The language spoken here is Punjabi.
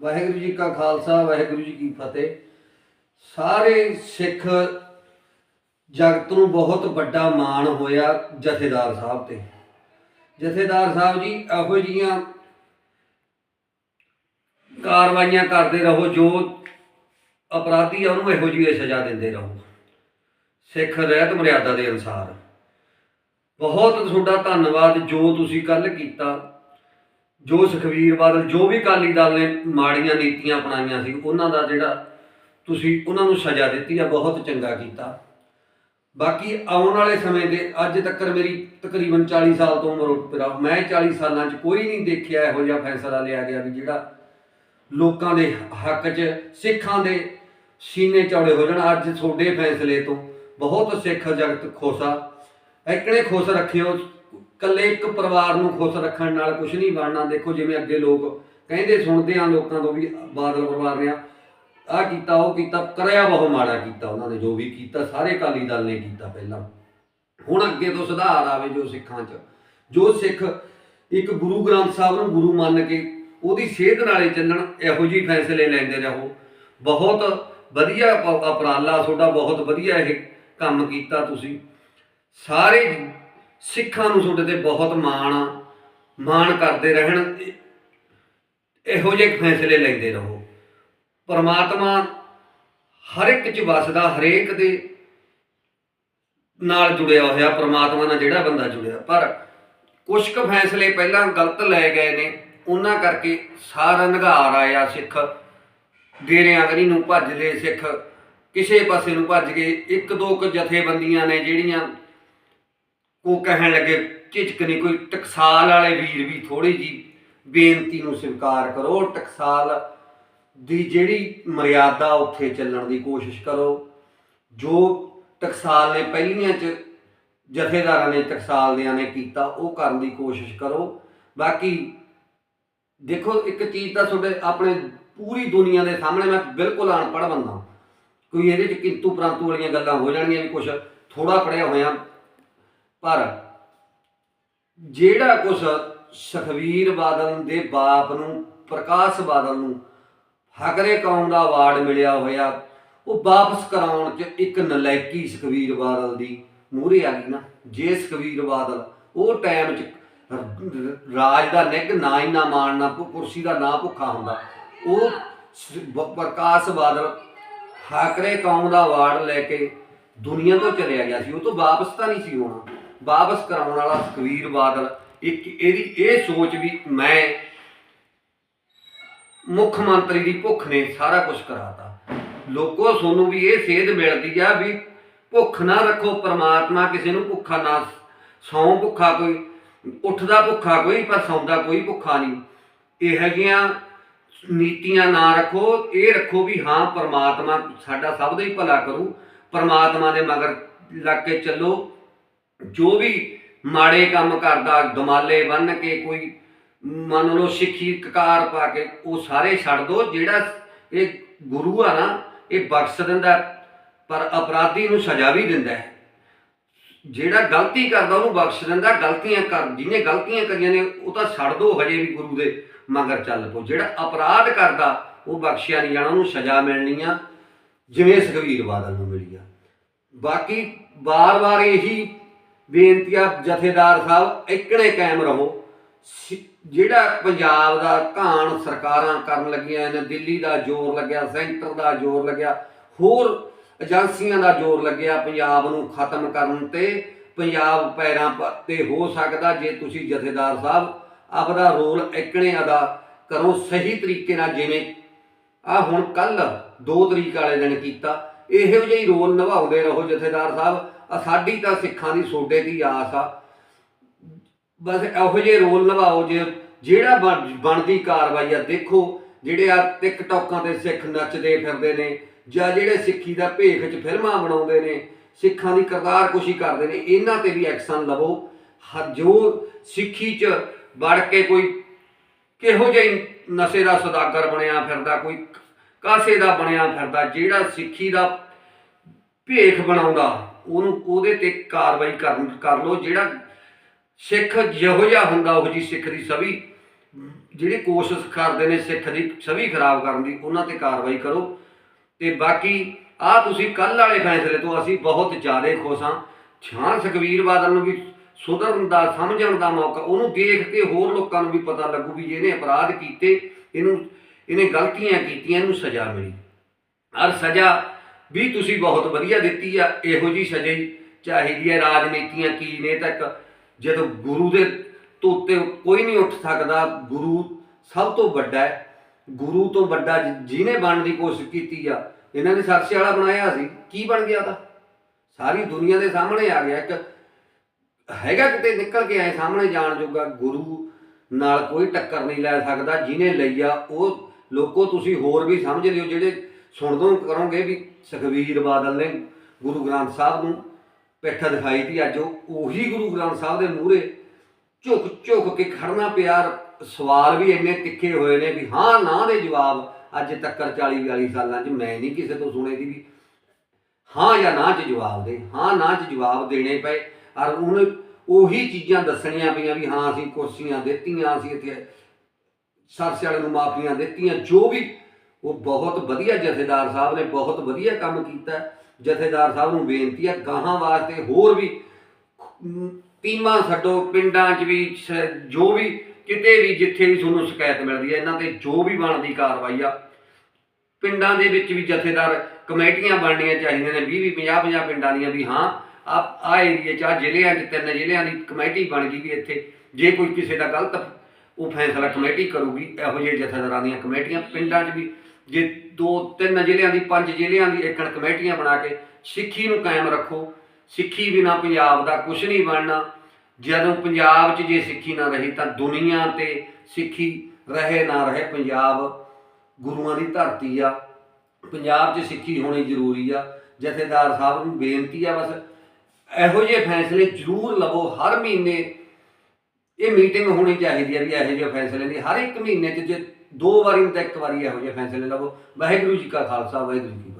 ਵਾਹਿਗੁਰੂ ਜੀ ਕਾ ਖਾਲਸਾ, ਵਾਹਿਗੁਰੂ ਜੀ ਕੀ ਫਤਿਹ। ਸਾਰੇ ਸਿੱਖ ਜਗਤ ਨੂੰ ਬਹੁਤ ਵੱਡਾ ਮਾਣ ਹੋਇਆ ਜਥੇਦਾਰ ਸਾਹਿਬ ਤੇ। ਜਥੇਦਾਰ ਸਾਹਿਬ ਜੀ, ਇਹੋ ਜੀਆਂ ਕਾਰਵਾਈਆਂ ਕਰਦੇ ਰਹੋ ਜੋ ਅਪਰਾਧੀ ਆ, ਉਹਨੂੰ ਇਹੋ ਜਿਹੀ ਸਜ਼ਾ ਦਿੰਦੇ ਰਹੋ। ਸਿੱਖ ਰਹਿਤ ਮਰਿਆਦਾ ਦੇ ਅਨੁਸਾਰ। ਬਹੁਤ ਤੁਹਾਡਾ ਧੰਨਵਾਦ ਜੋ ਤੁਸੀਂ ਕੱਲ ਕੀਤਾ। ਜੋ ਸੁਖਵੀਰ ਬਾਦਲ, ਜੋ ਵੀ ਅਕਾਲੀ ਦਲ ਨੇ ਮਾੜੀਆਂ ਨੀਤੀਆਂ ਅਪਣਾਈਆਂ ਸੀ, ਉਹਨਾਂ ਦਾ ਜਿਹੜਾ ਤੁਸੀਂ ਉਹਨਾਂ ਨੂੰ ਸਜ਼ਾ ਦਿੱਤੀ ਆ, ਬਹੁਤ ਚੰਗਾ ਕੀਤਾ। ਬਾਕੀ ਆਉਣ ਵਾਲੇ ਸਮੇਂ ਦੇ ਅੱਜ ਤੱਕ ਮੇਰੀ ਤਕਰੀਬਨ 40 ਸਾਲ ਤੋਂ ਉਮਰ ਉੱਪਰ ਆ। ਮੈਂ 40 ਸਾਲਾਂ 'ਚ ਕੋਈ ਨਹੀਂ ਦੇਖਿਆ ਇਹੋ ਜਿਹਾ ਫੈਸਲਾ ਲਿਆ ਗਿਆ ਵੀ ਜਿਹੜਾ ਲੋਕਾਂ ਦੇ ਹੱਕ 'ਚ, ਸਿੱਖਾਂ ਦੇ ਸੀਨੇ ਚੌੜੇ ਹੋ ਜਾਣ। ਅੱਜ ਤੁਹਾਡੇ ਫੈਸਲੇ ਤੋਂ ਬਹੁਤ ਸਿੱਖ ਜਗਤ ਖੋਸਾ। ਇਕਣੇ ਖੁਸ਼ ਰੱਖਿਓ ਕੱਲੇ ਇੱਕ ਪਰਿਵਾਰ ਨੂੰ ਖੁਸ਼ ਰੱਖਣ ਨਾਲ ਕੁਝ ਨਹੀਂ ਬਣਨਾ। ਦੇਖੋ ਜਿਵੇਂ ਅੱਗੇ ਲੋਕ ਕਹਿੰਦੇ ਸੁਣਦੇ ਆ ਲੋਕਾਂ ਤੋਂ ਵੀ ਬਾਦਲ ਪਰਿਵਾਰ ਨੇ ਆ ਕੀਤਾ, ਉਹ ਕੀਤਾ, ਕਰਿਆ ਬਹੁਤ ਮਾੜਾ ਕੀਤਾ ਉਹਨਾਂ ਨੇ, ਜੋ ਵੀ ਕੀਤਾ, ਸਾਰੇ ਅਕਾਲੀ ਦਲ ਨੇ ਕੀਤਾ ਪਹਿਲਾਂ। ਹੁਣ ਅੱਗੇ ਤੋਂ ਸੁਧਾਰ ਆਵੇ ਜੋ ਸਿੱਖਾਂ 'ਚ। ਜੋ ਸਿੱਖ ਇੱਕ ਗੁਰੂ ਗ੍ਰੰਥ ਸਾਹਿਬ ਨੂੰ ਗੁਰੂ ਮੰਨ ਕੇ ਉਹਦੀ ਸੇਧ ਨਾਲੇ ਚੱਲਣ, ਇਹੋ ਜਿਹੀ ਫੈਸਲੇ ਲੈਂਦੇ ਰਹੋ ਬਹੁਤ ਵਧੀਆ ਪ- ਉਪਰਾਲਾ ਤੁਹਾਡਾ ਬਹੁਤ ਵਧੀਆ ਇਹ ਕੰਮ ਕੀਤਾ ਤੁਸੀਂ। ਸਾਰੇ ਸਿੱਖਾਂ ਨੂੰ ਤੁਹਾਡੇ ਤੇ ਬਹੁਤ ਮਾਣ ਆ ਮਾਣ ਕਰਦੇ ਰਹਿਣ, ਇਹੋ ਜਿਹੇ ਫੈਸਲੇ ਲੈਂਦੇ ਰਹੋ। ਪਰਮਾਤਮਾ ਹਰ ਇੱਕ ਚ ਵਸਦਾ, ਹਰੇਕ ਦੇ ਨਾਲ ਜੁੜਿਆ ਹੋਇਆ, ਪਰਮਾਤਮਾ ਨਾਲ ਜਿਹੜਾ ਬੰਦਾ ਜੁੜਿਆ। ਪਰ ਕੁਝ ਕੁ ਫੈਸਲੇ ਪਹਿਲਾਂ ਗਲਤ ਲਏ ਗਏ ਨੇ, ਉਹਨਾਂ ਕਰਕੇ ਸਾਰਾ ਨਿਗਾਰ ਆਇਆ ਸਿੱਖ। ਡੇਰਿਆਂ ਗਰੀ ਨੂੰ ਭੱਜ ਲਏ ਸਿੱਖ, ਕਿਸੇ ਪਾਸੇ ਨੂੰ ਭੱਜ ਗਏ ਇੱਕ ਦੋ ਕੁ ਜਥੇਬੰਦੀਆਂ ਨੇ ਜਿਹੜੀਆਂ ਉਹ ਕਹਿਣ ਲੱਗੇ, ਝਿਜਕ ਨਹੀਂ, ਕੋਈ ਟਕਸਾਲ ਵਾਲੇ ਵੀਰ ਵੀ ਥੋੜੀ ਜੀ ਬੇਨਤੀ ਨੂੰ ਸਵੀਕਾਰ ਕਰੋ। ਟਕਸਾਲ ਦੀ ਜਿਹੜੀ ਮਰਿਆਦਾ ਉੱਥੇ ਚੱਲਣ ਦੀ ਕੋਸ਼ਿਸ਼ ਕਰੋ। ਜੋ ਟਕਸਾਲ ਨੇ ਪਹਿਲੀਆਂ ਚ ਜਥੇਦਾਰਾਂ ਨੇ ਟਕਸਾਲ ਦਿਆਂ ਨੇ ਕੀਤਾ, ਉਹ ਕਰਨ ਦੀ ਕੋਸ਼ਿਸ਼ ਕਰੋ। ਬਾਕੀ ਦੇਖੋ, ਇੱਕ ਚੀਜ਼ ਤਾਂ ਤੁਹਾਡੇ ਆਪਣੇ ਪੂਰੀ ਦੁਨੀਆ ਦੇ ਸਾਹਮਣੇ ਮੈਂ ਬਿਲਕੁਲ ਅਨਪੜ੍ਹ ਬੰਦਾ ਕੋਈ ਇਹਦੇ ਚ ਕਿੰਤੂ ਪ੍ਰੰਤੂ ਵਾਲੀਆਂ ਗੱਲਾਂ ਹੋ ਜਾਣਗੀਆਂ ਵੀ ਕੁਝ ਥੋੜਾ ਪੜਿਆ ਹੋਇਆ। ਪਰ ਜਿਹੜਾ ਕੁਛ ਸੁਖਵੀਰ ਬਾਦਲ ਦੇ ਬਾਪ ਨੂੰ, ਪ੍ਰਕਾਸ਼ ਬਾਦਲ ਨੂੰ ਹਕਰੇ ਕੌਮ ਦਾ ਅਵਾਰਡ ਮਿਲਿਆ ਹੋਇਆ, ਉਹ ਵਾਪਸ ਕਰਾਉਣ 'ਚ ਇੱਕ ਨਲਾਇਕੀ ਸੁਖਵੀਰ ਬਾਦਲ ਦੀ ਮੂਹਰੇ ਆ ਗਈ ਨਾ। ਜੇ ਸੁਖਵੀਰ ਬਾਦਲ ਉਹ ਟਾਈਮ 'ਚ ਰਾਜ ਦਾ ਨਿੱਘ ਨਾ ਹੀ ਨਾ ਮਾਣਨਾ ਕੁ- ਕੁਰਸੀ ਦਾ ਨਾ ਭੁੱਖਾ ਹੁੰਦਾ, ਉਹ ਪ੍ਰਕਾਸ਼ ਬਾਦਲ ਹਾਕਰੇ ਕੌਮ ਦਾ ਅਵਾਰਡ ਲੈ ਕੇ ਦੁਨੀਆ ਤੋਂ ਚਲਿਆ ਗਿਆ ਸੀ। ਉਹ ਤੋਂ ਵਾਪਸ ਤਾਂ ਨਹੀਂ ਸੀ ਹੋਣਾ। ਵਾਪਸ ਕਰਾਉਣ ਵਾਲਾ ਸੁਖਵੀਰ ਬਾਦਲ। ਇੱਕ ਇਹਦੀ ਇਹ ਸੋਚ ਵੀ ਮੈਂ ਮੁੱਖ ਮੰਤਰੀ ਦੀ ਭੁੱਖ ਨੇ ਸਾਰਾ ਕੁਝ ਕਰਾਤਾ। ਲੋਕੋ ਤੁਹਾਨੂੰ ਵੀ ਇਹ ਸੇਧ ਮਿਲਦੀ ਆ ਵੀ ਭੁੱਖ ਨਾ ਰੱਖੋ, ਪਰਮਾਤਮਾ ਕਿਸੇ ਨੂੰ ਭੁੱਖਾ ਨਾ ਸੌਂ, ਭੁੱਖਾ ਕੋਈ, ਉੱਠਦਾ ਭੁੱਖਾ ਕੋਈ, ਪਰ ਸੌਂਦਾ ਕੋਈ ਭੁੱਖਾ ਨਹੀਂ। ਇਹ ਹੈਗੀਆਂ ਨੀਤੀਆਂ ਨਾ ਰੱਖੋ, ਇਹ ਰੱਖੋ ਵੀ ਹਾਂ, ਪਰਮਾਤਮਾ ਸਾਡਾ ਸਭ ਦਾ ਹੀ ਭਲਾ ਕਰੂ। ਪਰਮਾਤਮਾ ਦੇ ਮਗਰ ਲੱਗ ਕੇ ਚੱਲੋ। ਜੋ ਵੀ ਮਾੜੇ ਕੰਮ ਕਰਦਾ, ਦਮਾਲੇ ਬੰਨ ਕੇ ਕੋਈ ਮੰਨ ਲਓ ਸਿੱਖੀ ਕਕਾਰ ਪਾ ਕੇ, ਉਹ ਸਾਰੇ ਛੱਡ ਦੋ, ਜਿਹੜਾ ਇਹ ਗੁਰੂ ਆ ਨਾ, ਇਹ ਬਖਸ਼ ਦਿੰਦਾ ਪਰ ਅਪਰਾਧੀ ਨੂੰ ਸਜ਼ਾ ਵੀ ਦਿੰਦਾ ਹੈ। ਜਿਹੜਾ ਗਲਤੀ ਕਰਦਾ, ਉਹਨੂੰ ਬਖਸ਼ ਦਿੰਦਾ, ਗਲਤੀਆਂ ਕਰ, ਜਿਹਨੇ ਗਲਤੀਆਂ ਕਰੀਆਂ ਨੇ, ਉਹ ਤਾਂ ਛੱਡ ਦੋ ਹਜੇ ਵੀ ਗੁਰੂ ਦੇ ਮਗਰ ਚੱਲ ਪੋ ਜਿਹੜਾ ਅਪਰਾਧ ਕਰਦਾ, ਉਹ ਬਖਸ਼ਿਆ ਨਹੀਂ ਜਾਣਾ, ਉਹਨੂੰ ਸਜ਼ਾ ਮਿਲਣੀ ਆ, ਜਿਵੇਂ ਸੁਖਵੀਰ ਬਾਦਲ ਨੂੰ ਮਿਲੀ ਆ। ਬਾਕੀ ਬਾਰ-ਬਾਰ ਇਹੀ ਬੇਨਤੀ ਆ ਜਥੇਦਾਰ ਸਾਹਿਬ ਇਕਣੇ ਕਾਇਮ ਰਹੋ। ਸਿ- ਜਿਹੜਾ ਪੰਜਾਬ ਦਾ ਘਾਣ ਸਰਕਾਰਾਂ ਕਰਨ ਲੱਗੀਆਂ ਨੇ, ਦਿੱਲੀ ਦਾ ਜ਼ੋਰ ਲੱਗਿਆ, ਸੈਂਟਰ ਦਾ ਜ਼ੋਰ ਲੱਗਿਆ, ਹੋਰ ਏਜੰਸੀਆਂ ਦਾ ਜ਼ੋਰ ਲੱਗਿਆ, ਪੰਜਾਬ ਨੂੰ ਖਤਮ ਕਰਨ ਤੇ ਪੰਜਾਬ ਪੈਰਾਂ ਤੇ ਹੋ ਸਕਦਾ ਜੇ ਤੁਸੀਂ ਜਥੇਦਾਰ ਸਾਹਿਬ ਆਪਦਾ ਰੋਲ ਇਕਣੇ ਅਦਾ ਕਰੋ, ਸਹੀ ਤਰੀਕੇ ਨਾਲ ਜਿਵੇਂ ਆ ਹੁਣ ਕੱਲ 2 ਤਰੀਕ ਵਾਲੇ ਦਿਨ ਕੀਤਾ ਇਹੋ ਜਿਹੀ ਰੋਲ ਨਿਭਾਉਂਦੇ ਰਹੋ ਜਥੇਦਾਰ ਸਾਹਿਬ। ਆ ਸਾਡੀ ਤਾਂ ਸਿੱਖਾਂ ਦੀ ਸੋਡੇ ਦੀ ਆਸ ਆ। ਬਸ ਇਹੋ ਜਿਹੇ ਰੋਲ ਨਿਭਾਓ ਜੇ, ਜਿਹੜਾ ਬਣ- ਬਣਦੀ ਕਾਰਵਾਈ ਆ, ਦੇਖੋ ਜਿਹੜੇ ਆ ਟਿਕਟੌਕਾਂ ਤੇ ਸਿੱਖ ਨੱਚਦੇ ਫਿਰਦੇ ਨੇ, ਜਾਂ ਜਿਹੜੇ ਸਿੱਖੀ ਦਾ ਭੇਖ ਚ ਫਿਲਮਾਂ ਬਣਾਉਂਦੇ ਨੇ, ਸਿੱਖਾਂ ਦੀ ਕਰਤਾਰ ਕੁਸ਼ੀ ਕਰਦੇ ਨੇ, ਇਹਨਾਂ ਤੇ ਵੀ ਐਕਸ਼ਨ ਲਵੋ। ਹ- ਜੋ ਸਿੱਖੀ ਚ ਵੜ ਕੇ ਕੋਈ ਕਿਹੋ ਜਿਹੀ ਨਸ਼ੇ ਦਾ ਸੌਦਾਗਰ ਬਣਿਆ ਫਿਰਦਾ, ਕੋਈ ਕਾਸੇ ਦਾ ਬਣਿਆ ਫਿਰਦਾ, ਜਿਹੜਾ ਸਿੱਖੀ ਦਾ ਭੇਖ ਬਣਾਉਂਦਾ, ਉਹਨੂੰ ਉਹਦੇ ਤੇ ਕਾਰਵਾਈ ਕਰਨ, ਕਰ ਲੋ ਜਿਹੜਾ ਸਿੱਖ ਜਿਹੋ ਜਿਹਾ ਹੁੰਦਾ, ਉਹ ਜੀ ਸਿੱਖ ਦੀ ਸਭੀ ਜਿਹੜੀ ਕੋਸ਼ਿਸ਼ ਕਰਦੇ ਨੇ ਸਿੱਖ ਦੀ ਛਵੀ ਖਰਾਬ ਕਰਨ ਦੀ, ਉਹਨਾਂ ਤੇ ਕਾਰਵਾਈ ਕਰੋ। ਤੇ ਬਾਕੀ ਆ ਤੁਸੀਂ ਕੱਲ ਵਾਲੇ ਫੈਸਲੇ ਤੋਂ ਅਸੀਂ ਬਹੁਤ ਜ਼ਿਆਦਾ ਖੁਸ਼ ਹਾਂ। ਛਾਂ ਸੁਖਬੀਰ ਬਾਦਲ ਨੂੰ ਵੀ ਸੁਧਰਨ ਦਾ, ਸਮਝਣ ਦਾ ਮੌਕਾ, ਉਹਨੂੰ ਦੇਖ ਕੇ ਹੋਰ ਲੋਕਾਂ ਨੂੰ ਵੀ ਪਤਾ ਲੱਗੂ ਵੀ ਇਹਨੇ ਅਪਰਾਧ ਕੀਤੇ। ਇਹਨੂੰ ਇਹਨੇ ਗਲਤੀਆਂ ਕੀਤੀਆਂ, ਇਹਨੂੰ ਸਜ਼ਾ ਮਿਲੀ। ਔਰ ਸਜ਼ਾ ਵੀ ਤੁਸੀਂ ਬਹੁਤ ਵਧੀਆ ਦਿੱਤੀ ਆ, ਇਹੋ ਜੀ ਸਜ਼ਾ ਹੀ। ਚਾਹੀਦੀ ਹੈ ਰਾਜਨੀਤੀਆਂ ਕੀ ਨੇ ਤੱਕ ਜਦੋਂ ਗੁਰੂ ਦੇ ਤੋਂ ਕੋਈ ਨਹੀਂ ਉੱਠ ਸਕਦਾ, ਗੁਰੂ ਸਭ ਤੋਂ ਵੱਡਾ ਹੈ। ਗੁਰੂ ਤੋਂ ਵੱਡਾ ਜਿਹਨੇ ਬਣਨ ਦੀ ਕੋਸ਼ਿਸ਼ ਕੀਤੀ ਆ, ਇਹਨਾਂ ਨੇ ਸਰਸੇ ਵਾਲਾ ਬਣਾਇਆ ਸੀ। ਕੀ ਬਣ ਗਿਆ ਤਾਂ? ਸਾਰੀ ਦੁਨੀਆ ਦੇ ਸਾਹਮਣੇ ਆ ਗਿਆ। ਇੱਕ ਹੈਗਾ ਕਿਤੇ ਨਿਕਲ ਕੇ ਆਏ ਸਾਹਮਣੇ ਜਾਣ ਜੋਗਾ, ਗੁਰੂ ਨਾਲ ਕੋਈ ਟੱਕਰ ਨਹੀਂ ਲੈ ਸਕਦਾ, ਜਿਹਨੇ ਲਈ ਆ, ਉਹ ਲੋਕੋ ਤੁਸੀਂ ਹੋਰ ਵੀ ਸਮਝ ਲਿਓ ਜਿਹੜੇ ਸੁਣਦੋਂ ਕਰੋਗੇ ਵੀ ਸੁਖਵੀਰ ਬਾਦਲ ਨੇ ਗੁਰੂ ਗ੍ਰੰਥ ਸਾਹਿਬ ਨੂੰ ਪਿੱਠ ਦਿਖਾਈ ਤੀ ਅੱਜ ਉਹ ਉਹੀ ਗੁਰੂ ਗ੍ਰੰਥ ਸਾਹਿਬ ਦੇ ਮੂਹਰੇ ਝੁਕ ਝੁਕ ਕੇ ਖੜਨਾ ਪਿਆਰ ਸਵਾਲ ਵੀ ਇੰਨੇ ਤਿੱਖੇ ਹੋਏ ਨੇ ਵੀ ਹਾਂ, ਨਾ ਦੇ ਜਵਾਬ ਅੱਜ ਤੱਕ 40 42 ਸਾਲਾਂ 'ਚ ਮੈਂ ਨਹੀਂ ਕਿਸੇ ਤੋਂ ਸੁਣੇ ਦੀ ਵੀ ਹਾਂ ਜਾਂ ਨਾ 'ਚ ਜਵਾਬ ਦੇ, ਹਾਂ, ਨਾ 'ਚ ਜਵਾਬ ਦੇਣੇ ਪਏ। ਔਰ ਉਹਨੇ ਉਹੀ ਚੀਜ਼ਾਂ ਦੱਸਣੀਆਂ ਪਈਆਂ ਵੀ ਹਾਂ, ਅਸੀਂ ਕੁਰਸੀਆਂ ਦਿੱਤੀਆਂ, ਅਸੀਂ ਇੱਥੇ ਸਰਸੇ ਵਾਲੇ ਨੂੰ ਮਾਫੀਆਂ ਦਿੱਤੀਆਂ, ਜੋ ਵੀ ਉਹ ਬਹੁਤ ਵਧੀਆ ਜਥੇਦਾਰ ਸਾਹਿਬ ਨੇ, ਬਹੁਤ ਵਧੀਆ ਕੰਮ ਕੀਤਾ ਜਥੇਦਾਰ ਸਾਹਿਬ ਨੂੰ ਬੇਨਤੀ ਹੈ, ਗਾਹਾਂ ਵਾਸਤੇ ਹੋਰ ਵੀ ਟੀਮਾਂ ਛੱਡੋ, ਪਿੰਡਾਂ 'ਚ ਵੀ ਜੋ ਵੀ ਕਿਤੇ ਵੀ ਜਿੱਥੇ ਵੀ ਤੁਹਾਨੂੰ ਸ਼ਿਕਾਇਤ ਮਿਲਦੀ ਹੈ, ਇਹਨਾਂ ਤੇ ਜੋ ਵੀ ਬਣਦੀ ਕਾਰਵਾਈ ਆ, ਪਿੰਡਾਂ ਦੇ ਵਿੱਚ ਵੀ ਜਥੇਦਾਰ ਕਮੇਟੀਆਂ ਬਣਨੀਆਂ ਚਾਹੀਦੀਆਂ ਨੇ 20 20 50 50 ਪਿੰਡਾਂ ਦੀਆਂ ਵੀ ਹਾਂ ਆ ਆ ਏਰੀਏ 'ਚ ਆ ਜ਼ਿਲ੍ਹਿਆਂ 'ਚ, ਤਿੰਨ ਜ਼ਿਲ੍ਹਿਆਂ ਦੀ ਕਮੇਟੀ ਬਣ ਗਈ ਵੀ ਇੱਥੇ, ਜੇ ਕੋਈ ਕਿਸੇ ਦਾ ਗਲਤ ਉਹ ਫੈਸਲਾ ਕਮੇਟੀ ਕਰੂਗੀ, ਇਹੋ ਜਿਹੇ ਜਥੇਦਾਰਾਂ ਦੀਆਂ ਕਮੇਟੀਆਂ ਪਿੰਡਾਂ 'ਚ ਵੀ। ਜੇ ਦੋ ਤਿੰਨ ਜ਼ਿਲ੍ਹਿਆਂ ਦੀ, ਪੰਜ ਜ਼ਿਲ੍ਹਿਆਂ ਦੀ ਇੱਕਣ ਕਮੇਟੀਆਂ ਬਣਾ ਕੇ ਸਿੱਖੀ ਨੂੰ ਕਾਇਮ ਰੱਖੋ, ਸਿੱਖੀ ਬਿਨਾ ਪੰਜਾਬ ਦਾ ਕੁਝ ਨਹੀਂ ਬਣਨਾ। ਜਦੋਂ ਪੰਜਾਬ 'ਚ ਜੇ ਸਿੱਖੀ ਨਾ ਰਹੀ ਤਾਂ ਦੁਨੀਆ ਤੇ ਸਿੱਖੀ ਰਹੇ ਨਾ ਰਹੇ ਪੰਜਾਬ। ਗੁਰੂਆਂ ਦੀ ਧਰਤੀ ਆ। ਪੰਜਾਬ 'ਚ ਸਿੱਖੀ ਹੋਣੀ ਜ਼ਰੂਰੀ ਆ। ਜਥੇਦਾਰ ਸਾਹਿਬ ਨੂੰ ਬੇਨਤੀ ਆ ਬਸ, ਇਹੋ ਜਿਹੇ ਫੈਸਲੇ ਜ਼ਰੂਰ ਲਵੋ। ਹਰ ਮਹੀਨੇ ਇਹ ਮੀਟਿੰਗ ਹੋਣੀ ਚਾਹੀਦੀ ਹੈ ਵੀ ਇਹੋ ਜਿਹੇ ਫੈਸਲੇ ਦੀ। ਹਰ ਇੱਕ ਮਹੀਨੇ 'ਚ ਜੇ ਦੋ ਵਾਰੀ ਨਹੀਂ ਤਾਂ ਇੱਕ ਵਾਰੀ ਇਹੋ ਜਿਹੇ ਫੈਸਲੇ ਲਵੋ। ਵਾਹਿਗੁਰੂ ਜੀ ਕਾ ਖਾਲਸਾ, ਵਾਹਿਗੁਰੂ ਜੀ